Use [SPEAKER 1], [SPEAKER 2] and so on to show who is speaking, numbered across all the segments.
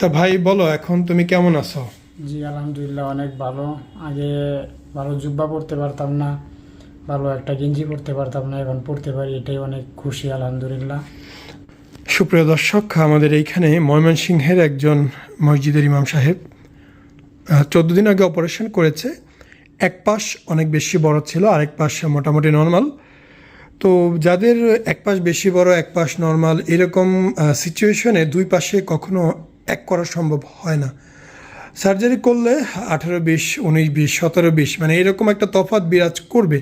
[SPEAKER 1] তা ভাই বলো এখন তুমি কেমন আছো?
[SPEAKER 2] জি আলহামদুলিল্লাহ অনেক ভালো। আগে ভালো জুব্বা পড়তে পারতাম না ভালো একটা গেঞ্জি পড়তে পারতাম না এখন পড়তে পারি এটাই অনেক খুশি আলহামদুলিল্লাহ।
[SPEAKER 1] সুপ্রিয় দর্শক আমাদের এইখানে ময়মনসিংহের একজন মসজিদের ইমাম সাহেব চোদ্দ দিন আগে অপারেশন করেছে। এক পাশ অনেক বেশি বড় ছিল আরেক পাশ মোটামুটি নর্মাল। তো যাদের এক পাশ বেশি বড় এক পাশ নর্মাল এরকম সিচুয়েশনে দুই পাশে কখনো এক করা সম্ভব হয় না। সার্জারি করলে আঠারো বিশ, উনিশ বিশ, সতেরো বিশ মানে এরকম একটা তফাৎ বিরাজ করবে।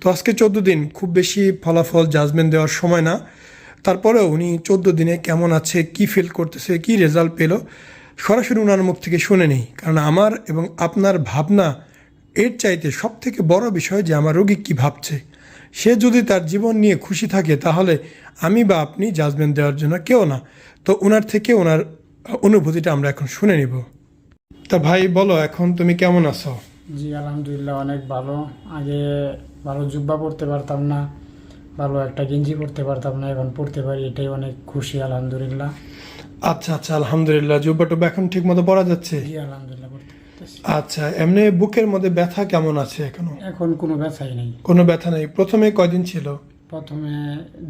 [SPEAKER 1] তো আজকে চোদ্দ দিন, খুব বেশি ফলাফল জাজমেন্ট দেওয়ার সময় না। তারপরেও উনি চোদ্দ দিনে কেমন আছে, কি ফিল করতেছে, কি রেজাল্ট পেল, সরাসরি ওনার মুখ থেকে শুনে নেই। কারণ আমার এবং আপনার ভাবনা এর চাইতে সব থেকে বড় বিষয় যে আমার রোগী কী ভাবছে। সে যদি তার জীবন নিয়ে খুশি থাকে, তাহলে আমি বা আপনি জাজমেন্ট দেওয়ার জন্য কেউ না। তো ওনার থেকে ওনার অনুভূতিটা আমরা এখন শুনে নিব। তা ভাই বলো এখন তুমি কেমন আছো?
[SPEAKER 2] জি আলহামদুলিল্লাহ অনেক ভালো। আগে ভালো জুব্বা পরতে পারতাম না ভালো একটা গেঞ্জি পরতে পারতাম না এখন পড়তে পারি এটাই অনেক খুশি আলহামদুলিল্লাহ।
[SPEAKER 1] আচ্ছা আচ্ছা আলহামদুলিল্লাহ জুব্বা টুব্বা এখন ঠিক মতো পড়া যাচ্ছে?
[SPEAKER 2] জি আলহামদুলিল্লাহ পড়তে
[SPEAKER 1] আচ্ছা এমনি বুকের মধ্যে ব্যথা কেমন আছে এখনও?
[SPEAKER 2] এখন কোনো ব্যথাই নেই।
[SPEAKER 1] কোনো ব্যথা নেই? প্রথমে কয়দিন ছিল?
[SPEAKER 2] প্রথমে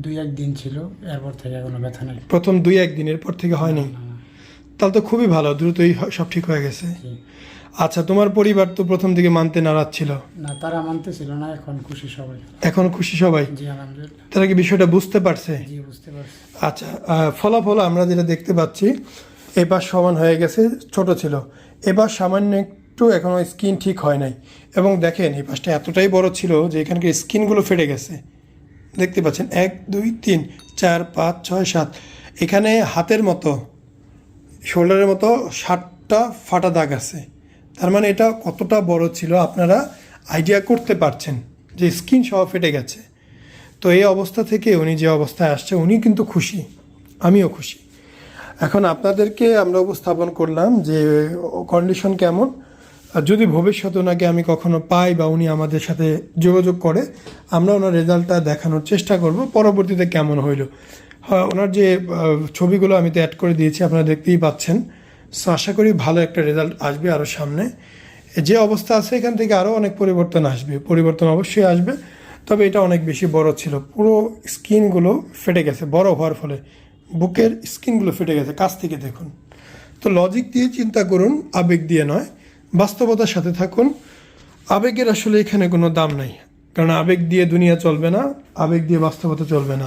[SPEAKER 2] দুই এক দিন ছিল এরপর থেকে কোনো ব্যথা নেই।
[SPEAKER 1] প্রথম দুই একদিন এরপর থেকে হয়নি
[SPEAKER 2] না,
[SPEAKER 1] তাহলে তো খুবই ভালো দ্রুতই সব ঠিক হয়ে গেছে। আচ্ছা তোমার পরিবার তো প্রথম দিকে মানতে নারাজ ছিল?
[SPEAKER 2] না তারা মানতেছিল না এখন খুশি সবাই।
[SPEAKER 1] এখন খুশি সবাই?
[SPEAKER 2] জি আলহামদুলিল্লাহ।
[SPEAKER 1] তারা কি বিষয়টা বুঝতে পারছে?
[SPEAKER 2] জি বুঝতে পারছি।
[SPEAKER 1] আচ্ছা ফলাফল আমরা যেটা দেখতে পাচ্ছি এবার সমান হয়ে গেছে ছোট ছিল। এবার সামান্য একটু এখনও স্কিন ঠিক হয় নাই। এবং দেখেন এই পাশটা এতটাই বড় ছিল যে এখানকার স্কিনগুলো ফেটে গেছে। দেখতে পাচ্ছেন এক দুই তিন চার পাঁচ ছয় সাত। এখানে হাতের মতো শোল্ডারের মতো ষাটটা ফাটা দাগ আছে। তার মানে এটা কতটা বড় ছিল আপনারা আইডিয়া করতে পারছেন যে স্কিন সহ ফেটে গেছে। তো এই অবস্থা থেকে উনি যে অবস্থায় আসছে, উনি কিন্তু খুশি। আমিও খুশি। এখন আপনাদেরকে আমরা উপস্থাপন করলাম যে কন্ডিশন কেমন। আর যদি ভবিষ্যতে ওনাকে আমি কখনো পাই বা উনি আমাদের সাথে যোগাযোগ করে, আমরা ওনার রেজাল্টটা দেখানোর চেষ্টা করব। পরবর্তীতে কেমন হইল। ওনার যে ছবিগুলো আমি তো অ্যাড করে দিয়েছি, আপনারা দেখতেই পাচ্ছেন। সো আশা করি ভালো একটা রেজাল্ট আসবে আরও সামনে। যে অবস্থা আছে, এখান থেকে আরও অনেক পরিবর্তন আসবে। পরিবর্তন অবশ্যই আসবে, তবে এটা অনেক বেশি বড় ছিল। পুরো স্কিনগুলো ফেটে গেছে, বড় হওয়ার ফলে। বুকের স্কিনগুলো ফেটে গেছে, কাছ থেকে দেখুন। তো লজিক দিয়ে চিন্তা করুন, আবেগ দিয়ে নয়। বাস্তবতার সাথে থাকুন। আবেগের আসলে এখানে কোনো দাম নাই। কারণ আবেগ দিয়ে দুনিয়া চলবে না, আবেগ দিয়ে বাস্তবতা চলবে না।